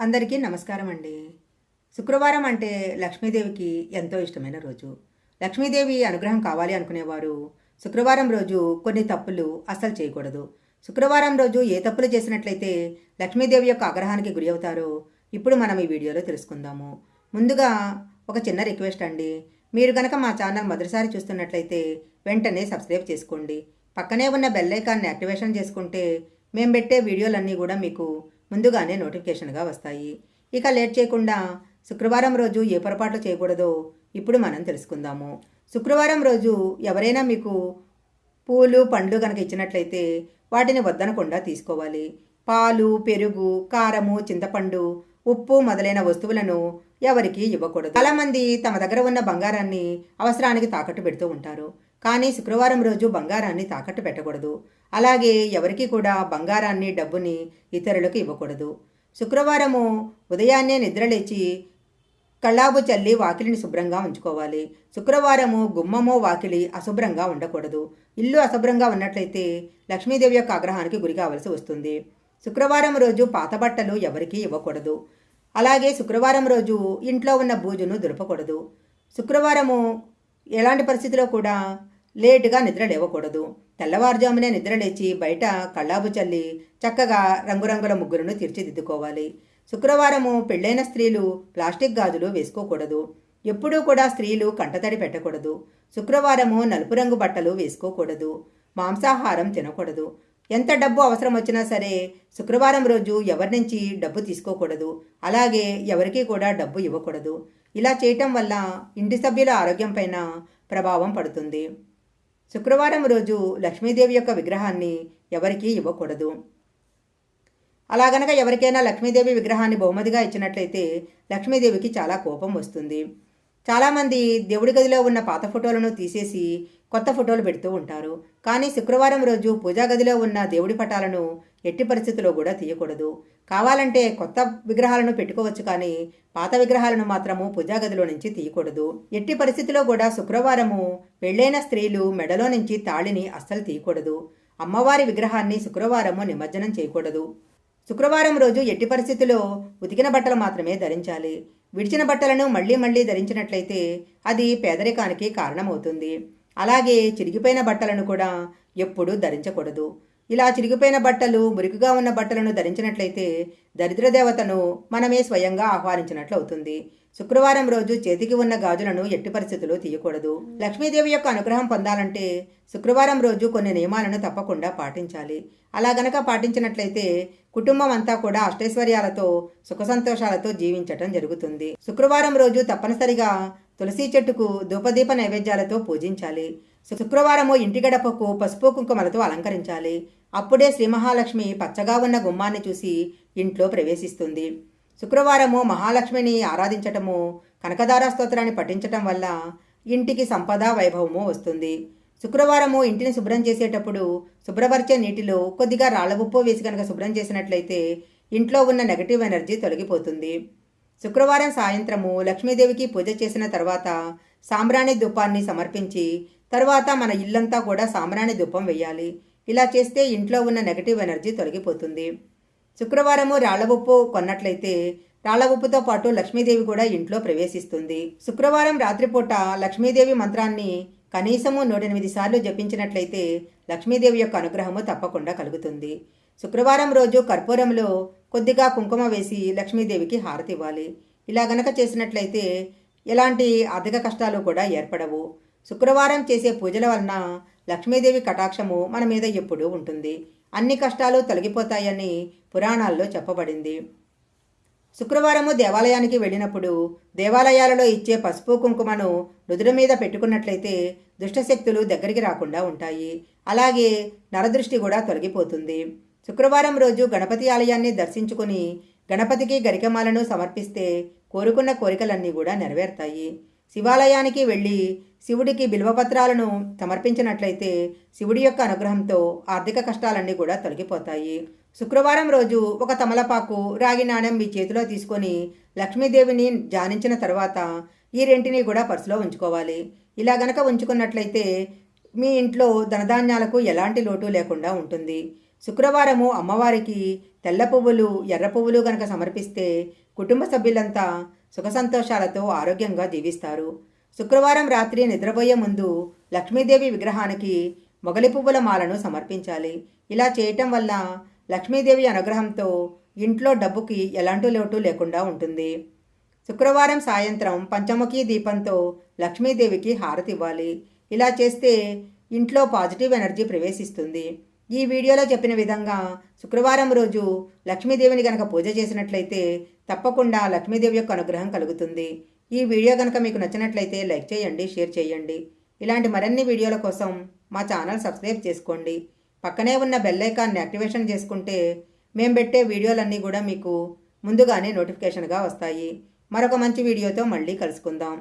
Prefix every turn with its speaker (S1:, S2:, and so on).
S1: అందరికీ నమస్కారం అండి. శుక్రవారం అంటే లక్ష్మీదేవికి ఎంతో ఇష్టమైన రోజు. లక్ష్మీదేవి అనుగ్రహం కావాలి అనుకునేవారు. శుక్రవారం రోజు కొన్ని తప్పులు అస్సలు చేయకూడదు. శుక్రవారం రోజు ఏ తప్పులు చేసినట్లయితే లక్ష్మీదేవి యొక్క ఆగ్రహానికి గురి అవుతారో ఇప్పుడు మనం ఈ వీడియోలో తెలుసుకుందాము. ముందుగా ఒక చిన్న రిక్వెస్ట్ అండి. మీరు కనుక మా ఛానల్ మొదటిసారి చూస్తున్నట్లయితే వెంటనే సబ్స్క్రైబ్ చేసుకోండి. పక్కనే ఉన్న బెల్ ఐకాన్ని యాక్టివేషన్ చేసుకుంటే మేము పెట్టే వీడియోలన్నీ కూడా మీకు ముందుగానే నోటిఫికేషన్గా వస్తాయి. ఇక లేట్ చేయకుండా శుక్రవారం రోజు ఏ పొరపాట్లు చేయకూడదో ఇప్పుడు మనం తెలుసుకుందాము. శుక్రవారం రోజు ఎవరైనా మీకు పూలు పండ్లు కనుక ఇచ్చినట్లయితే వాటిని వద్దనకుండా తీసుకోవాలి. పాలు పెరుగు కారము చింతపండు ఉప్పు మొదలైన వస్తువులను ఎవరికి ఇవ్వకూడదు. చాలామంది తమ దగ్గర ఉన్న బంగారాన్ని అవసరానికి తాకట్టు పెడుతూ ఉంటారు. కానీ శుక్రవారం రోజు బంగారాన్ని తాకట్టు పెట్టకూడదు. అలాగే ఎవరికి కూడా బంగారాన్ని డబ్బుని ఇతరులకు ఇవ్వకూడదు. శుక్రవారము ఉదయాన్నే నిద్రలేచి కళ్ళాబు చల్లి వాకిలిని శుభ్రంగా ఉంచుకోవాలి. శుక్రవారము గుమ్మము వాకిలి అశుభ్రంగా ఉండకూడదు. ఇల్లు అశుభ్రంగా ఉన్నట్లయితే లక్ష్మీదేవి యొక్క ఆగ్రహానికి గురి కావలసి వస్తుంది. శుక్రవారం రోజు పాత బట్టలు ఎవరికీ ఇవ్వకూడదు. అలాగే శుక్రవారం రోజు ఇంట్లో ఉన్న బూజును దులపకూడదు. శుక్రవారము ఎలాంటి పరిస్థితిలో కూడా లేటుగా నిద్ర లేవకూడదు. తెల్లవారుజామునే నిద్రలేచి బయట కళ్ళాపు చల్లి చక్కగా రంగురంగుల ముగ్గులను తీర్చిదిద్దుకోవాలి. శుక్రవారము పెళ్ళైన స్త్రీలు ప్లాస్టిక్ గాజులు వేసుకోకూడదు. ఎప్పుడూ కూడా స్త్రీలు కంటతడి పెట్టకూడదు. శుక్రవారము నలుపు రంగు బట్టలు వేసుకోకూడదు. మాంసాహారం తినకూడదు. ఎంత డబ్బు అవసరం వచ్చినా సరే శుక్రవారం రోజు ఎవరి నుంచి డబ్బు తీసుకోకూడదు. అలాగే ఎవరికీ కూడా డబ్బు ఇవ్వకూడదు. ఇలా చేయటం వల్ల ఇంటి సభ్యుల ఆరోగ్యం పైన ప్రభావం పడుతుంది. శుక్రవారం రోజు లక్ష్మీదేవి యొక్క విగ్రహాన్ని ఎవరికీ ఇవ్వకూడదు. అలాగనక ఎవరికైనా లక్ష్మీదేవి విగ్రహాన్ని బహుమతిగా ఇచ్చినట్లయితే లక్ష్మీదేవికి చాలా కోపం వస్తుంది. చాలామంది దేవుడి గదిలో ఉన్న పాత ఫోటోలను తీసేసి కొత్త ఫోటోలు పెడుతూ ఉంటారు. కానీ శుక్రవారం రోజు పూజా గదిలో ఉన్న దేవుడి పటాలను ఎట్టి పరిస్థితుల్లో కూడా తీయకూడదు. కావాలంటే కొత్త విగ్రహాలను పెట్టుకోవచ్చు కానీ పాత విగ్రహాలను మాత్రము పూజా గదిలో నుంచి తీయకూడదు. ఎట్టి పరిస్థితిలో కూడా శుక్రవారము పెళ్ళైన స్త్రీలు మెడలో నుంచి తాళిని అస్సలు తీయకూడదు. అమ్మవారి విగ్రహాన్ని శుక్రవారము నిమజ్జనం చేయకూడదు. శుక్రవారం రోజు ఎట్టి పరిస్థితిలో ఉతికిన బట్టలు మాత్రమే ధరించాలి. విడిచిన బట్టలను మళ్ళీ మళ్ళీ ధరించినట్లయితే అది పేదరికానికి కారణమవుతుంది. అలాగే చిరిగిపోయిన బట్టలను కూడా ఎప్పుడూ ధరించకూడదు. ఇలా చిరిగిపోయిన బట్టలు మురికిగా ఉన్న బట్టలను ధరించినట్లయితే దరిద్ర దేవతను మనమే స్వయంగా ఆహ్వానించినట్లు అవుతుంది. శుక్రవారం రోజు చేతికి ఉన్న గాజులను ఎట్టి పరిస్థితుల్లో తీయకూడదు. లక్ష్మీదేవి యొక్క అనుగ్రహం పొందాలంటే శుక్రవారం రోజు కొన్ని నియమాలను తప్పకుండా పాటించాలి. అలా గనక పాటించినట్లయితే కుటుంబం అంతా కూడా అష్టైశ్వర్యాలతో సుఖ సంతోషాలతో జీవించటం జరుగుతుంది. శుక్రవారం రోజు తప్పనిసరిగా తులసి చెట్టుకు ధూపదీప నైవేద్యాలతో పూజించాలి. శుక్రవారము ఇంటి గడపకు పసుపు కుంకుమలతో అలంకరించాలి. అప్పుడే శ్రీ మహాలక్ష్మి పచ్చగా ఉన్న గుమ్మాన్ని చూసి ఇంట్లో ప్రవేశిస్తుంది. శుక్రవారము మహాలక్ష్మిని ఆరాధించటము కనకదార స్తోత్రాన్ని పఠించటం వల్ల ఇంటికి సంపద వైభవము వస్తుంది. శుక్రవారము ఇంటిని శుభ్రం చేసేటప్పుడు శుభ్రపరిచే నీటిలో కొద్దిగా రాళ్ళ ఉప్పు వేసి కనుక శుభ్రం చేసినట్లయితే ఇంట్లో ఉన్న నెగటివ్ ఎనర్జీ తొలగిపోతుంది. శుక్రవారం సాయంత్రము లక్ష్మీదేవికి పూజ చేసిన తర్వాత సాంబ్రాణి ధూపాన్ని సమర్పించి తర్వాత మన ఇల్లంతా కూడా సాంబ్రాణి ధూపం వేయాలి. ఇలా చేస్తే ఇంట్లో ఉన్న నెగటివ్ ఎనర్జీ తొలగిపోతుంది. శుక్రవారము రాళ్ళ ఉప్పు కొన్నట్లయితే రాళ్ళ ఉప్పుతో పాటు లక్ష్మీదేవి కూడా ఇంట్లో ప్రవేశిస్తుంది. శుక్రవారం రాత్రిపూట లక్ష్మీదేవి మంత్రాన్ని కనీసము నూట ఎనిమిది సార్లు జపించినట్లయితే లక్ష్మీదేవి యొక్క అనుగ్రహము తప్పకుండా కలుగుతుంది. శుక్రవారం రోజు కర్పూరంలో కొద్దిగా కుంకుమ వేసి లక్ష్మీదేవికి హారతి ఇవ్వాలి. ఇలా గనక చేసినట్లయితే ఎలాంటి ఆర్థిక కష్టాలు కూడా ఏర్పడవు. శుక్రవారం చేసే పూజల వలన లక్ష్మీదేవి కటాక్షము మన మీద ఎప్పుడూ ఉంటుంది. అన్ని కష్టాలు తొలగిపోతాయని పురాణాల్లో చెప్పబడింది. శుక్రవారము దేవాలయానికి వెళ్ళినప్పుడు దేవాలయాలలో ఇచ్చే పసుపు కుంకుమను నుదురు మీద పెట్టుకున్నట్లయితే దుష్టశక్తులు దగ్గరికి రాకుండా ఉంటాయి. అలాగే నరదృష్టి కూడా తొలగిపోతుంది. శుక్రవారం రోజు గణపతి ఆలయాన్ని దర్శించుకుని గణపతికి గరికమాలను సమర్పిస్తే కోరుకున్న కోరికలన్నీ కూడా నెరవేరుతాయి. శివాలయానికి వెళ్ళి శివుడికి బిల్వపత్రాలను సమర్పించినట్లయితే శివుడి యొక్క అనుగ్రహంతో ఆర్థిక కష్టాలన్నీ కూడా తొలగిపోతాయి. శుక్రవారం రోజు ఒక తమలపాకు రాగి నాణెం మీ చేతిలో తీసుకొని లక్ష్మీదేవిని ధ్యానించిన తర్వాత ఈ రెంటిని కూడా పర్సులో ఉంచుకోవాలి. ఇలా గనక ఉంచుకున్నట్లయితే మీ ఇంట్లో ధనధాన్యాలకు ఎలాంటి లోటు లేకుండా ఉంటుంది. శుక్రవారము అమ్మవారికి తెల్ల పువ్వులు ఎర్ర పువ్వులు గనక సమర్పిస్తే కుటుంబ సభ్యులంతా సుఖ సంతోషాలతో ఆరోగ్యంగా జీవిస్తారు. శుక్రవారం రాత్రి నిద్రపోయే ముందు లక్ష్మీదేవి విగ్రహానికి మొగలి పువ్వుల మాలను సమర్పించాలి. ఇలా చేయటం వల్ల లక్ష్మీదేవి అనుగ్రహంతో ఇంట్లో డబ్బుకి ఎలాంటి లోటు లేకుండా ఉంటుంది. శుక్రవారం సాయంత్రం పంచముఖి దీపంతో లక్ష్మీదేవికి హారతి ఇవ్వాలి. ఇలా చేస్తే ఇంట్లో పాజిటివ్ ఎనర్జీ ప్రవేశిస్తుంది. ఈ వీడియోలో చెప్పిన విధంగా శుక్రవారం రోజు లక్ష్మీదేవిని గనక పూజ చేసినట్లయితే తప్పకుండా లక్ష్మీదేవి యొక్క అనుగ్రహం కలుగుతుంది. ఈ వీడియో కనుక మీకు నచ్చినట్లయితే లైక్ చేయండి షేర్ చేయండి. ఇలాంటి మరిన్ని వీడియోల కోసం మా ఛానల్ సబ్స్క్రైబ్ చేసుకోండి. పక్కనే ఉన్న బెల్ ఐకాన్ని యాక్టివేషన్ చేసుకుంటే మేము పెట్టే వీడియోలన్నీ కూడా మీకు ముందుగానే నోటిఫికేషన్గా వస్తాయి. మరొక మంచి వీడియోతో మళ్ళీ కలుసుకుందాం.